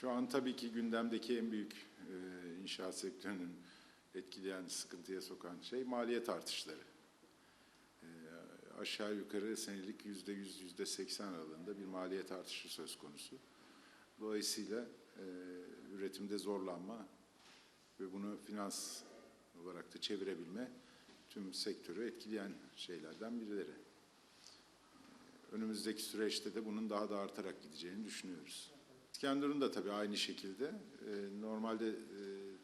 Şu an tabii ki gündemdeki en büyük e, inşaat sektörünün etkileyen, sıkıntıya sokan şey maliyet artışları. E, aşağı yukarı senelik yüzde yüz, yüzde seksen aralığında bir maliyet artışı söz konusu. Dolayısıyla e, üretimde zorlanma ve bunu finans olarak da çevirebilme tüm sektörü etkileyen şeylerden birileri. Önümüzdeki süreçte de bunun daha da artarak gideceğini düşünüyoruz. İskenderun da tabii aynı şekilde. e, Normalde e,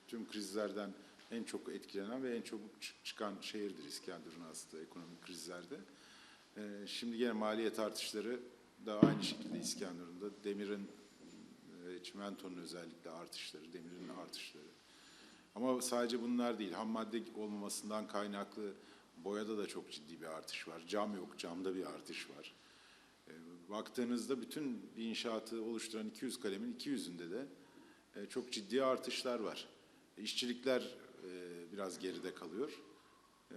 tüm krizlerden en çok etkilenen ve en çı- çıkan şehirdir İskenderun aslında ekonomik krizlerde. E, Şimdi gene maliyet artışları da aynı şekilde İskenderun'da demirin ve çimentonun özellikle artışları, demirin artışları. Ama sadece bunlar değil, ham madde olmamasından kaynaklı boyada da çok ciddi bir artış var. Cam yok, camda bir artış var. Baktığınızda bütün bir inşaatı oluşturan 200 kalemin 200'ünde de e, çok ciddi artışlar var. E, İşçilikler e, biraz geride kalıyor. E,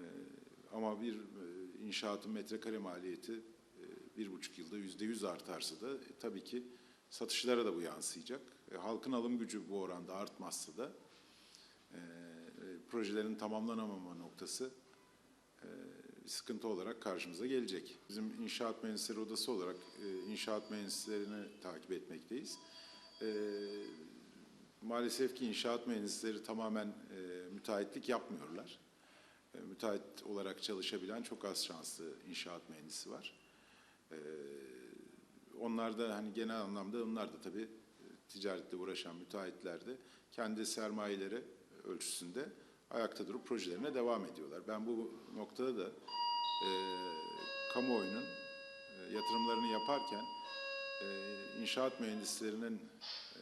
Ama bir e, inşaatın metrekare maliyeti e, bir buçuk yılda yüzde yüz artarsa da e, tabii ki satışlara da bu yansıyacak. E, Halkın alım gücü bu oranda artmazsa da e, e, projelerin tamamlanamama noktası sıkıntı olarak karşımıza gelecek. Bizim İnşaat Mühendisleri Odası olarak e, inşaat mühendislerini takip etmekteyiz. E, Maalesef ki inşaat mühendisleri tamamen e, müteahhitlik yapmıyorlar. E, Müteahhit olarak çalışabilen çok az şanslı inşaat mühendisi var. E, Onlar da hani genel anlamda onlar da tabii e, ticaretle uğraşan müteahhitler de kendi sermayeleri ölçüsünde ayakta durup projelerine devam ediyorlar. Ben bu noktada da e, kamuoyunun e, yatırımlarını yaparken e, inşaat mühendislerinin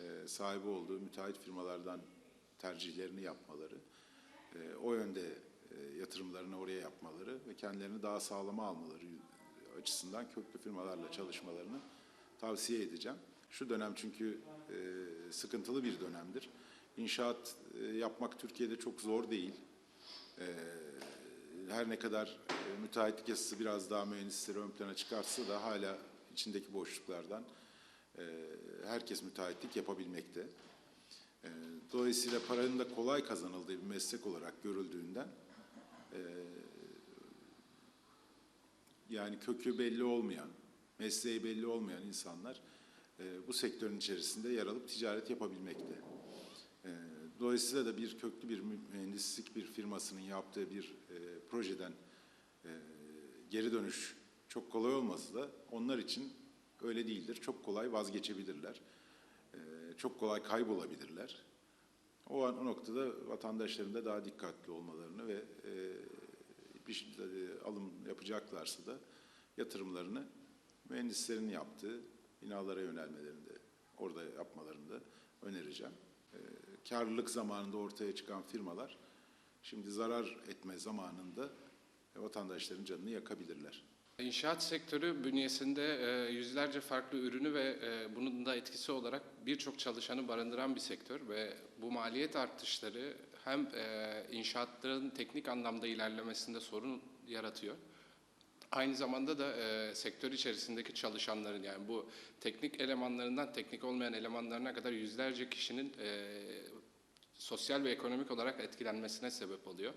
e, sahibi olduğu müteahhit firmalardan tercihlerini yapmaları, e, o yönde e, yatırımlarını oraya yapmaları ve kendilerini daha sağlama almaları açısından köklü firmalarla çalışmalarını tavsiye edeceğim. Şu dönem çünkü e, sıkıntılı bir dönemdir. İnşaat e, yapmak Türkiye'de çok zor değil. E, her ne kadar e, müteahhitlik yasası biraz daha mühendisleri ön plana çıkartsa da hala içindeki boşluklardan herkes müteahhitlik yapabilmekte. Dolayısıyla paranın da kolay kazanıldığı bir meslek olarak görüldüğünden yani kökü belli olmayan, mesleği belli olmayan insanlar bu sektörün içerisinde yer alıp ticaret yapabilmekte. Dolayısıyla da bir köklü bir mü- mühendislik bir firmasının yaptığı bir e, projeden e, geri dönüş çok kolay olmasa da onlar için öyle değildir. Çok kolay vazgeçebilirler. E, çok kolay kaybolabilirler. O, an, o noktada vatandaşların da daha dikkatli olmalarını ve e, bir e, alım yapacaklarsa da yatırımlarını mühendislerin yaptığı binalara yönelmelerini de orada yapmalarını da önereceğim. E, karlılık zamanında ortaya çıkan firmalar şimdi zarar etme zamanında vatandaşların canını yakabilirler. İnşaat sektörü bünyesinde e, yüzlerce farklı ürünü ve e, bunun da etkisi olarak birçok çalışanı barındıran bir sektör ve bu maliyet artışları hem e, inşaatların teknik anlamda ilerlemesinde sorun yaratıyor. Aynı zamanda da e, sektör içerisindeki çalışanların yani bu teknik elemanlarından teknik olmayan elemanlarına kadar yüzlerce kişinin e, sosyal ve ekonomik olarak etkilenmesine sebep oluyor.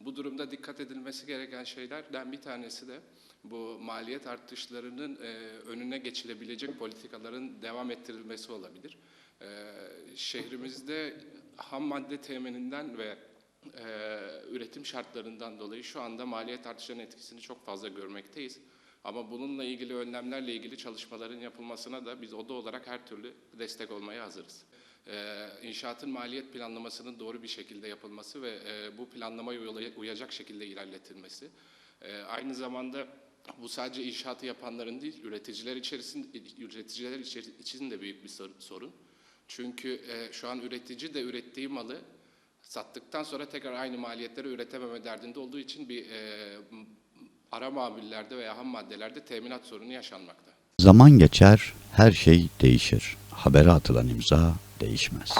Bu durumda dikkat edilmesi gereken şeylerden bir tanesi de bu maliyet artışlarının e, önüne geçilebilecek politikaların devam ettirilmesi olabilir. E, şehrimizde ham madde temininden ve e, üretim şartlarından dolayı şu anda maliyet artışlarının etkisini çok fazla görmekteyiz. Ama bununla ilgili önlemlerle ilgili çalışmaların yapılmasına da biz oda olarak her türlü destek olmaya hazırız. Ee, inşaatın maliyet planlamasının doğru bir şekilde yapılması ve e, bu planlamaya uyacak şekilde ilerletilmesi. Ee, aynı zamanda bu sadece inşaatı yapanların değil, üreticiler içerisinde üreticiler içeri- için de büyük bir sor- sorun. Çünkü e, şu an üretici de ürettiği malı sattıktan sonra tekrar aynı maliyetleri üretememe derdinde olduğu için bir e, ara mamullerde veya ham maddelerde teminat sorunu yaşanmakta. Zaman geçer, her şey değişir. Habere atılan imza değişmez.